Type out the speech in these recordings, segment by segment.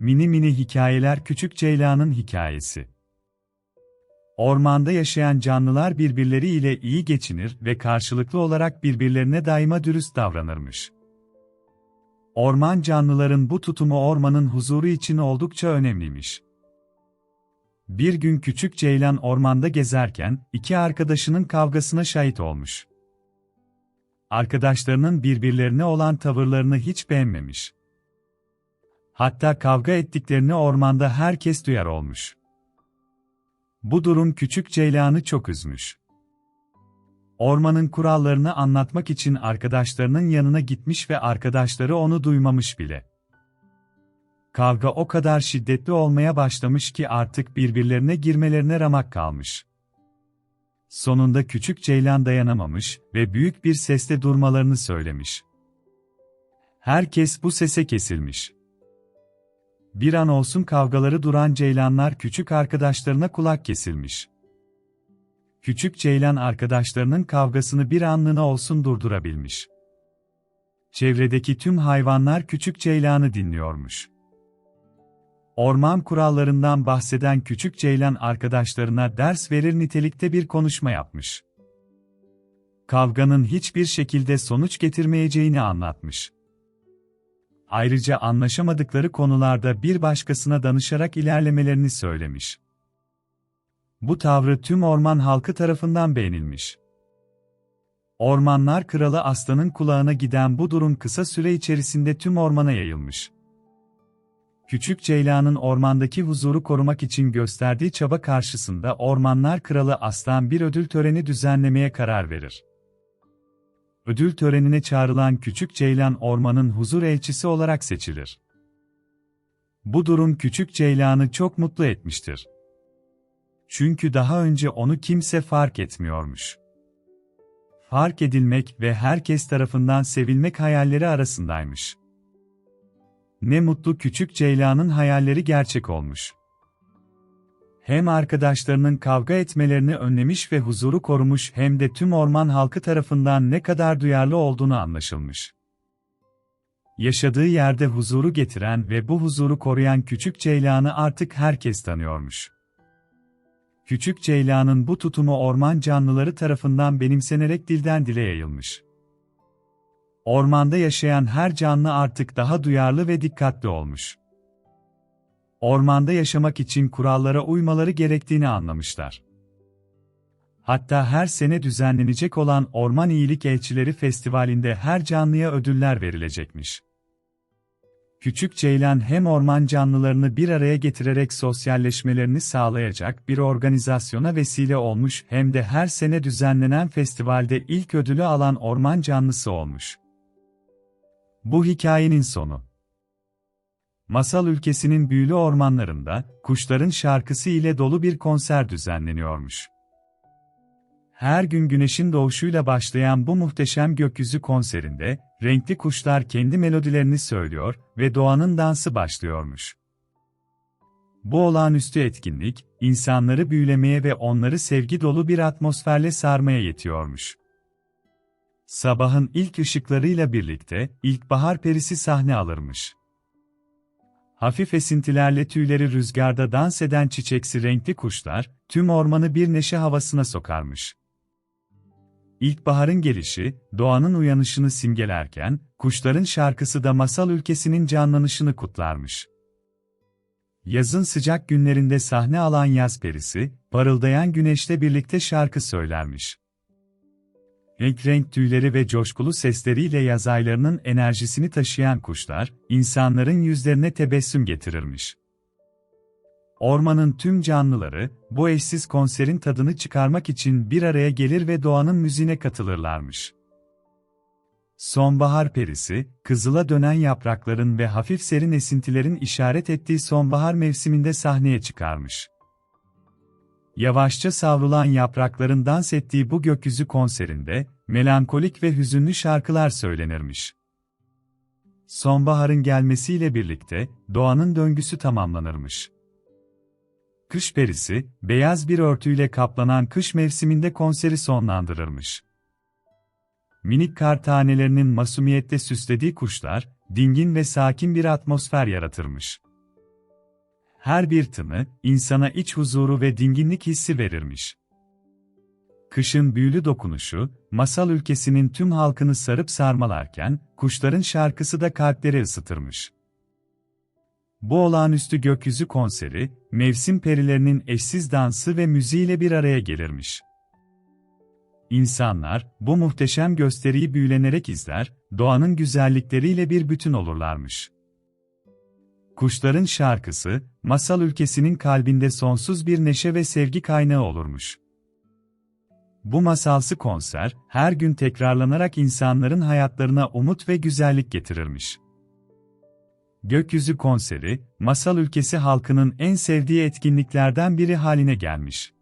Mini Mini Hikayeler Küçük Ceylan'ın hikayesi. Ormanda yaşayan canlılar birbirleriyle iyi geçinir ve karşılıklı olarak birbirlerine daima dürüst davranırmış. Orman canlıların bu tutumu ormanın huzuru için oldukça önemliymiş. Bir gün küçük ceylan ormanda gezerken iki arkadaşının kavgasına şahit olmuş. Arkadaşlarının birbirlerine olan tavırlarını hiç beğenmemiş. Hatta kavga ettiklerini ormanda herkes duyar olmuş. Bu durum küçük Ceylan'ı çok üzmüş. Ormanın kurallarını anlatmak için arkadaşlarının yanına gitmiş ve arkadaşları onu duymamış bile. Kavga o kadar şiddetli olmaya başlamış ki artık birbirlerine girmelerine ramak kalmış. Sonunda küçük Ceylan dayanamamış ve büyük bir sesle durmalarını söylemiş. Herkes bu sese kesilmiş. Bir an olsun kavgaları duran ceylanlar küçük arkadaşlarına kulak kesilmiş. Küçük ceylan arkadaşlarının kavgasını bir anlığına olsun durdurabilmiş. Çevredeki tüm hayvanlar küçük ceylanı dinliyormuş. Orman kurallarından bahseden küçük ceylan arkadaşlarına ders verir nitelikte bir konuşma yapmış. Kavganın hiçbir şekilde sonuç getirmeyeceğini anlatmış. Ayrıca anlaşamadıkları konularda bir başkasına danışarak ilerlemelerini söylemiş. Bu tavrı tüm orman halkı tarafından beğenilmiş. Ormanlar Kralı Aslan'ın kulağına giden bu durum kısa süre içerisinde tüm ormana yayılmış. Küçük Ceylan'ın ormandaki huzuru korumak için gösterdiği çaba karşısında Ormanlar Kralı Aslan bir ödül töreni düzenlemeye karar verir. Ödül törenine çağrılan Küçük Ceylan ormanın huzur elçisi olarak seçilir. Bu durum Küçük Ceylan'ı çok mutlu etmiştir. Çünkü daha önce onu kimse fark etmiyormuş. Fark edilmek ve herkes tarafından sevilmek hayalleri arasındaymış. Ne mutlu küçük Ceylan'ın hayalleri gerçek olmuş. Hem arkadaşlarının kavga etmelerini önlemiş ve huzuru korumuş hem de tüm orman halkı tarafından ne kadar duyarlı olduğunu anlaşılmış. Yaşadığı yerde huzuru getiren ve bu huzuru koruyan küçük Ceylan'ı artık herkes tanıyormuş. Küçük Ceylan'ın bu tutumu orman canlıları tarafından benimsenerek dilden dile yayılmış. Ormanda yaşayan her canlı artık daha duyarlı ve dikkatli olmuş. Ormanda yaşamak için kurallara uymaları gerektiğini anlamışlar. Hatta her sene düzenlenecek olan Orman İyilik Elçileri Festivali'nde her canlıya ödüller verilecekmiş. Küçük Ceylan hem orman canlılarını bir araya getirerek sosyalleşmelerini sağlayacak bir organizasyona vesile olmuş hem de her sene düzenlenen festivalde ilk ödülü alan orman canlısı olmuş. Bu hikayenin sonu. Masal ülkesinin büyülü ormanlarında, kuşların şarkısı ile dolu bir konser düzenleniyormuş. Her gün güneşin doğuşuyla başlayan bu muhteşem gökyüzü konserinde, renkli kuşlar kendi melodilerini söylüyor ve doğanın dansı başlıyormuş. Bu olağanüstü etkinlik, insanları büyülemeye ve onları sevgi dolu bir atmosferle sarmaya yetiyormuş. Sabahın ilk ışıklarıyla birlikte, ilkbahar perisi sahne alırmış. Hafif esintilerle tüyleri rüzgarda dans eden çiçeksi renkli kuşlar, tüm ormanı bir neşe havasına sokarmış. İlkbaharın gelişi, doğanın uyanışını simgelerken, kuşların şarkısı da masal ülkesinin canlanışını kutlarmış. Yazın sıcak günlerinde sahne alan yaz perisi, parıldayan güneşle birlikte şarkı söylermiş. Renk renk tüyleri ve coşkulu sesleriyle yaz aylarının enerjisini taşıyan kuşlar, insanların yüzlerine tebessüm getirirmiş. Ormanın tüm canlıları, bu eşsiz konserin tadını çıkarmak için bir araya gelir ve doğanın müziğine katılırlarmış. Sonbahar perisi, kızıla dönen yaprakların ve hafif serin esintilerin işaret ettiği sonbahar mevsiminde sahneye çıkarmış. Yavaşça savrulan yaprakların dans ettiği bu gökyüzü konserinde, melankolik ve hüzünlü şarkılar söylenirmiş. Sonbaharın gelmesiyle birlikte, doğanın döngüsü tamamlanırmış. Kış perisi, beyaz bir örtüyle kaplanan kış mevsiminde konseri sonlandırırmış. Minik kar tanelerinin masumiyette süslediği kuşlar, dingin ve sakin bir atmosfer yaratırmış. Her bir tını, insana iç huzuru ve dinginlik hissi verirmiş. Kışın büyülü dokunuşu, masal ülkesinin tüm halkını sarıp sarmalarken, kuşların şarkısı da kalpleri ısıtırmış. Bu olağanüstü gökyüzü konseri, mevsim perilerinin eşsiz dansı ve müziğiyle bir araya gelirmiş. İnsanlar, bu muhteşem gösteriyi büyülenerek izler, doğanın güzellikleriyle bir bütün olurlarmış. Kuşların şarkısı, masal ülkesinin kalbinde sonsuz bir neşe ve sevgi kaynağı olurmuş. Bu masalsı konser, her gün tekrarlanarak insanların hayatlarına umut ve güzellik getirirmiş. Gökyüzü konseri, masal ülkesi halkının en sevdiği etkinliklerden biri haline gelmiş.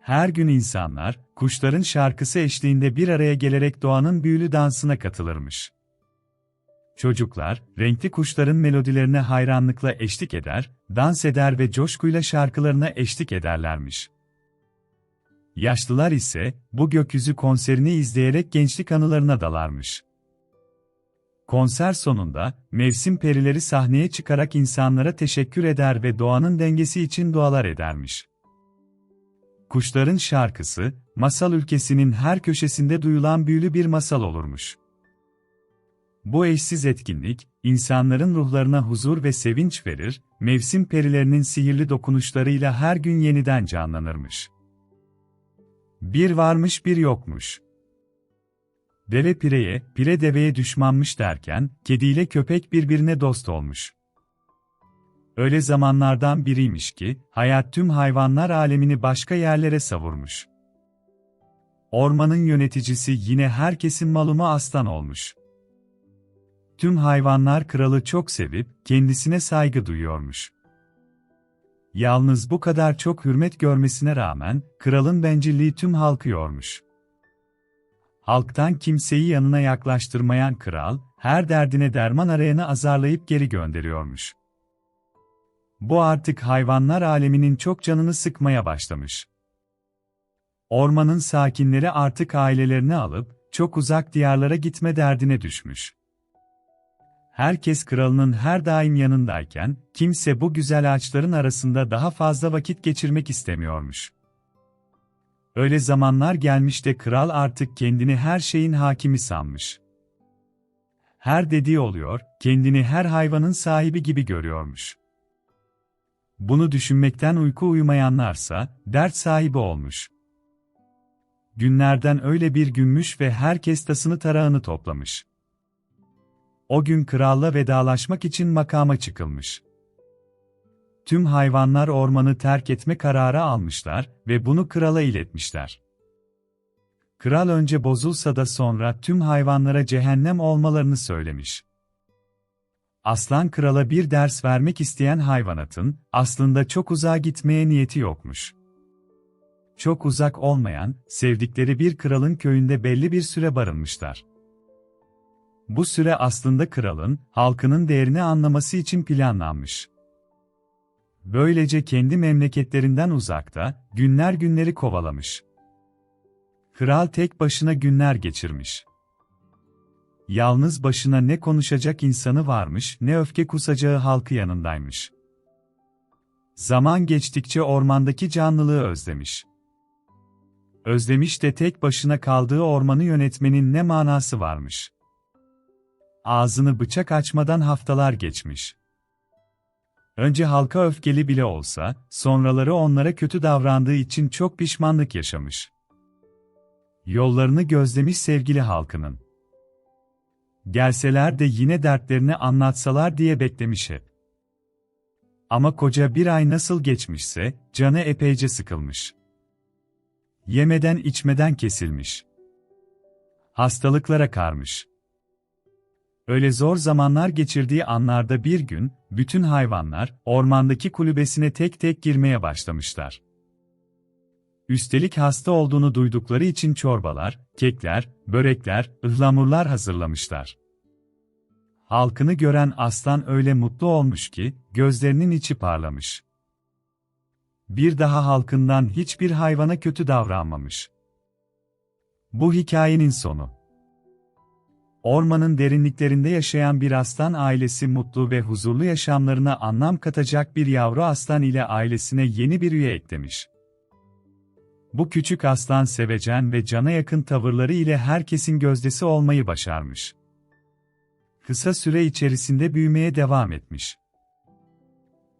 Her gün insanlar, kuşların şarkısı eşliğinde bir araya gelerek doğanın büyülü dansına katılırmış. Çocuklar, renkli kuşların melodilerine hayranlıkla eşlik eder, dans eder ve coşkuyla şarkılarına eşlik ederlermiş. Yaşlılar ise, bu gökyüzü konserini izleyerek gençlik anılarına dalarmış. Konser sonunda, mevsim perileri sahneye çıkarak insanlara teşekkür eder ve doğanın dengesi için dualar edermiş. Kuşların şarkısı, masal ülkesinin her köşesinde duyulan büyülü bir masal olurmuş. Bu eşsiz etkinlik, insanların ruhlarına huzur ve sevinç verir, mevsim perilerinin sihirli dokunuşlarıyla her gün yeniden canlanırmış. Bir varmış bir yokmuş. Deve pireye, pire deveye düşmanmış derken, kediyle köpek birbirine dost olmuş. Öyle zamanlardan biriymiş ki, hayat tüm hayvanlar alemini başka yerlere savurmuş. Ormanın yöneticisi yine herkesin malumu aslan olmuş. Tüm hayvanlar kralı çok sevip, kendisine saygı duyuyormuş. Yalnız bu kadar çok hürmet görmesine rağmen, kralın bencilliği tüm halkı yormuş. Halktan kimseyi yanına yaklaştırmayan kral, her derdine derman arayanı azarlayıp geri gönderiyormuş. Bu artık hayvanlar aleminin çok canını sıkmaya başlamış. Ormanın sakinleri artık ailelerini alıp, çok uzak diyarlara gitme derdine düşmüş. Herkes kralının her daim yanındayken, kimse bu güzel ağaçların arasında daha fazla vakit geçirmek istemiyormuş. Öyle zamanlar gelmiş de kral artık kendini her şeyin hakimi sanmış. Her dediği oluyor, kendini her hayvanın sahibi gibi görüyormuş. Bunu düşünmekten uyku uyumayanlarsa, dert sahibi olmuş. Günlerden öyle bir günmüş ve herkes tasını tarağını toplamış. O gün kralla vedalaşmak için makama çıkılmış. Tüm hayvanlar ormanı terk etme kararı almışlar ve bunu krala iletmişler. Kral önce bozulsa da sonra tüm hayvanlara cehennem olmalarını söylemiş. Aslan krala bir ders vermek isteyen hayvanatın, aslında çok uzağa gitmeye niyeti yokmuş. Çok uzak olmayan, sevdikleri bir kralın köyünde belli bir süre barınmışlar. Bu süre aslında kralın, halkının değerini anlaması için planlanmış. Böylece kendi memleketlerinden uzakta, günler günleri kovalamış. Kral tek başına günler geçirmiş. Yalnız başına ne konuşacak insanı varmış, ne öfke kusacağı halkı yanındaymış. Zaman geçtikçe ormandaki canlılığı özlemiş. Özlemiş de tek başına kaldığı ormanı yönetmenin ne manası varmış. Ağzını bıçak açmadan haftalar geçmiş. Önce halka öfkeli bile olsa, sonraları onlara kötü davrandığı için çok pişmanlık yaşamış. Yollarını gözlemiş sevgili halkının. Gelseler de yine dertlerini anlatsalar diye beklemiş hep. Ama koca bir ay nasıl geçmişse, canı epeyce sıkılmış. Yemeden içmeden kesilmiş. Hastalıklara karmış. Öyle zor zamanlar geçirdiği anlarda bir gün, bütün hayvanlar, ormandaki kulübesine tek tek girmeye başlamışlar. Üstelik hasta olduğunu duydukları için çorbalar, kekler, börekler, ıhlamurlar hazırlamışlar. Halkını gören aslan öyle mutlu olmuş ki, gözlerinin içi parlamış. Bir daha halkından hiçbir hayvana kötü davranmamış. Bu hikayenin sonu. Ormanın derinliklerinde yaşayan bir aslan ailesi mutlu ve huzurlu yaşamlarına anlam katacak bir yavru aslan ile ailesine yeni bir üye eklemiş. Bu küçük aslan sevecen ve cana yakın tavırları ile herkesin gözdesi olmayı başarmış. Kısa süre içerisinde büyümeye devam etmiş.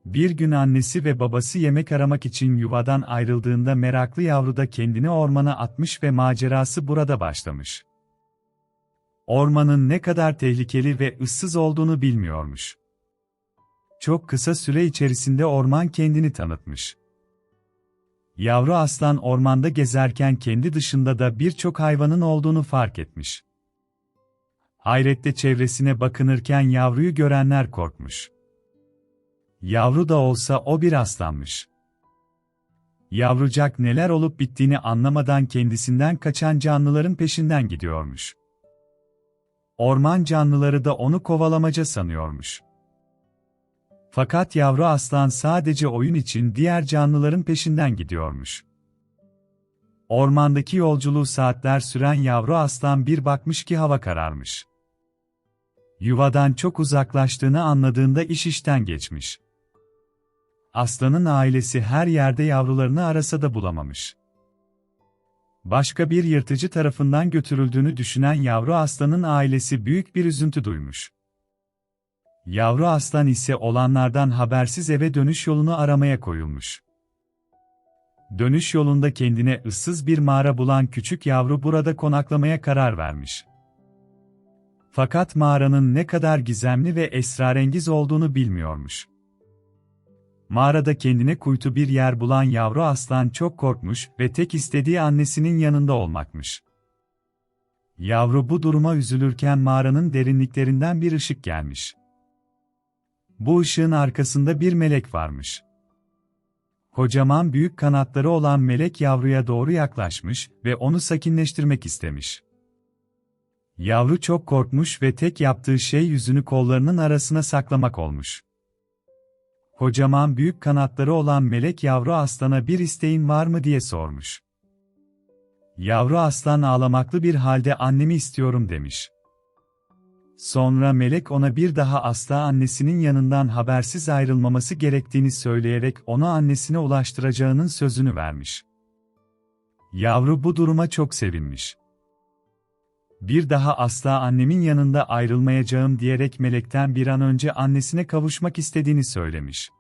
Bir gün annesi ve babası yemek aramak için yuvadan ayrıldığında meraklı yavru da kendini ormana atmış ve macerası burada başlamış. Ormanın ne kadar tehlikeli ve ıssız olduğunu bilmiyormuş. Çok kısa süre içerisinde orman kendini tanıtmış. Yavru aslan ormanda gezerken kendi dışında da birçok hayvanın olduğunu fark etmiş. Hayretle çevresine bakınırken yavruyu görenler korkmuş. Yavru da olsa o bir aslanmış. Yavrucak neler olup bittiğini anlamadan kendisinden kaçan canlıların peşinden gidiyormuş. Orman canlıları da onu kovalamaca sanıyormuş. Fakat yavru aslan sadece oyun için diğer canlıların peşinden gidiyormuş. Ormandaki yolculuğu saatler süren yavru aslan bir bakmış ki hava kararmış. Yuvadan çok uzaklaştığını anladığında iş işten geçmiş. Aslanın ailesi her yerde yavrularını arasa da bulamamış. Başka bir yırtıcı tarafından götürüldüğünü düşünen yavru aslanın ailesi büyük bir üzüntü duymuş. Yavru aslan ise olanlardan habersiz eve dönüş yolunu aramaya koyulmuş. Dönüş yolunda kendine ıssız bir mağara bulan küçük yavru burada konaklamaya karar vermiş. Fakat mağaranın ne kadar gizemli ve esrarengiz olduğunu bilmiyormuş. Mağarada kendine kuytu bir yer bulan yavru aslan çok korkmuş ve tek istediği annesinin yanında olmakmış. Yavru bu duruma üzülürken mağaranın derinliklerinden bir ışık gelmiş. Bu ışığın arkasında bir melek varmış. Kocaman büyük kanatları olan melek yavruya doğru yaklaşmış ve onu sakinleştirmek istemiş. Yavru çok korkmuş ve tek yaptığı şey yüzünü kollarının arasına saklamak olmuş. Kocaman büyük kanatları olan melek yavru aslana bir isteğin var mı diye sormuş. Yavru aslan ağlamaklı bir halde annemi istiyorum demiş. Sonra melek ona bir daha asla annesinin yanından habersiz ayrılmaması gerektiğini söyleyerek onu annesine ulaştıracağının sözünü vermiş. Yavru bu duruma çok sevinmiş. Bir daha asla annemin yanında ayrılmayacağım diyerek melekten bir an önce annesine kavuşmak istediğini söylemiş.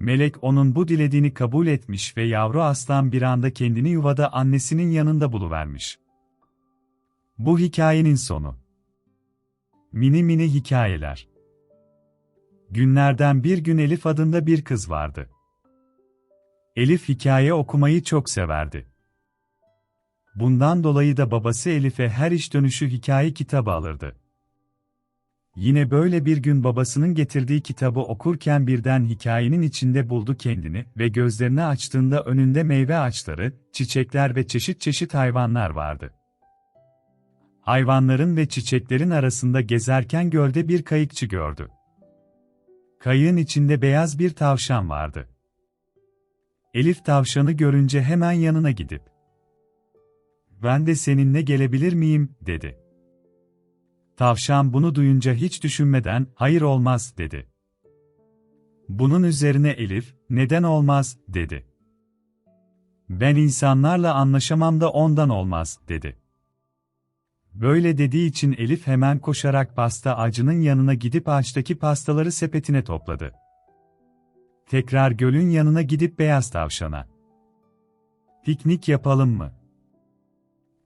Melek onun bu dilediğini kabul etmiş ve yavru aslan bir anda kendini yuvada annesinin yanında buluvermiş. Bu hikayenin sonu. Mini mini hikayeler. Günlerden bir gün Elif adında bir kız vardı. Elif hikaye okumayı çok severdi. Bundan dolayı da babası Elif'e her iş dönüşü hikaye kitabı alırdı. Yine böyle bir gün babasının getirdiği kitabı okurken birden hikayenin içinde buldu kendini ve gözlerini açtığında önünde meyve ağaçları, çiçekler ve çeşit çeşit hayvanlar vardı. Hayvanların ve çiçeklerin arasında gezerken gölde bir kayıkçı gördü. Kayığın içinde beyaz bir tavşan vardı. Elif tavşanı görünce hemen yanına gidip, "Ben de seninle gelebilir miyim?" dedi. Tavşan bunu duyunca hiç düşünmeden, "Hayır olmaz." dedi. Bunun üzerine Elif, "Neden olmaz?" dedi. "Ben insanlarla anlaşamam da ondan olmaz." dedi. Böyle dediği için Elif hemen koşarak pasta ağacının yanına gidip ağaçtaki pastaları sepetine topladı. Tekrar gölün yanına gidip beyaz tavşana. Piknik yapalım mı?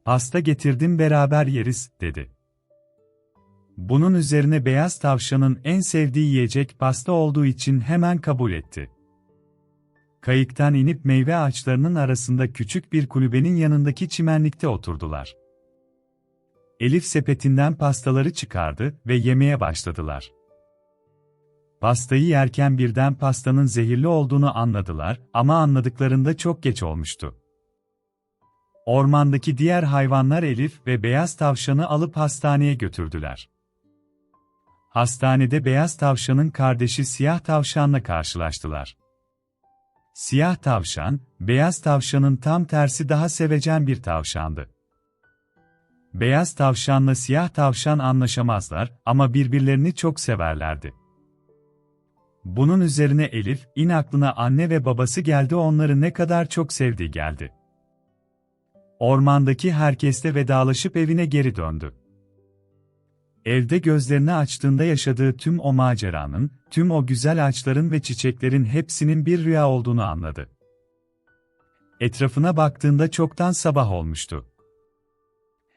Pasta getirdim beraber yeriz, dedi. Bunun üzerine beyaz tavşanın en sevdiği yiyecek pasta olduğu için hemen kabul etti. Kayıktan inip meyve ağaçlarının arasında küçük bir kulübenin yanındaki çimenlikte oturdular. Elif sepetinden pastaları çıkardı ve yemeye başladılar. Pastayı yerken birden pastanın zehirli olduğunu anladılar ama anladıklarında çok geç olmuştu. Ormandaki diğer hayvanlar Elif ve beyaz tavşanı alıp hastaneye götürdüler. Hastanede beyaz tavşanın kardeşi siyah tavşanla karşılaştılar. Siyah tavşan, beyaz tavşanın tam tersi daha sevecen bir tavşandı. Beyaz tavşanla siyah tavşan anlaşamazlar ama birbirlerini çok severlerdi. Bunun üzerine Elif, in aklına anne ve babası geldi onları ne kadar çok sevdiği geldi. Ormandaki herkesle vedalaşıp evine geri döndü. Evde gözlerini açtığında yaşadığı tüm o maceranın, tüm o güzel ağaçların ve çiçeklerin hepsinin bir rüya olduğunu anladı. Etrafına baktığında çoktan sabah olmuştu.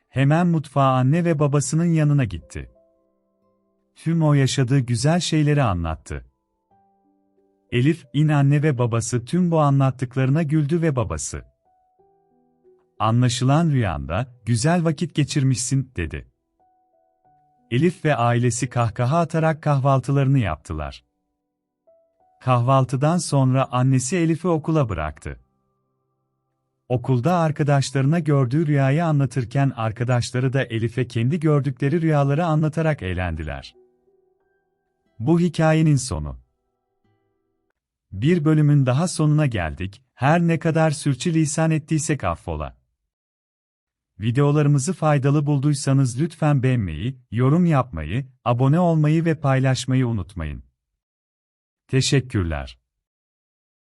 Hemen mutfağa anne ve babasının yanına gitti. Tüm o yaşadığı güzel şeyleri anlattı. Elif, in anne ve babası tüm bu anlattıklarına güldü ve babası. Anlaşılan rüyanda, güzel vakit geçirmişsin, dedi. Elif ve ailesi kahkaha atarak kahvaltılarını yaptılar. Kahvaltıdan sonra annesi Elif'i okula bıraktı. Okulda arkadaşlarına gördüğü rüyayı anlatırken arkadaşları da Elif'e kendi gördükleri rüyaları anlatarak eğlendiler. Bu hikayenin sonu. Bir bölümün daha sonuna geldik, her ne kadar sürçülisan ettiysek affola. Videolarımızı faydalı bulduysanız lütfen beğenmeyi, yorum yapmayı, abone olmayı ve paylaşmayı unutmayın. Teşekkürler.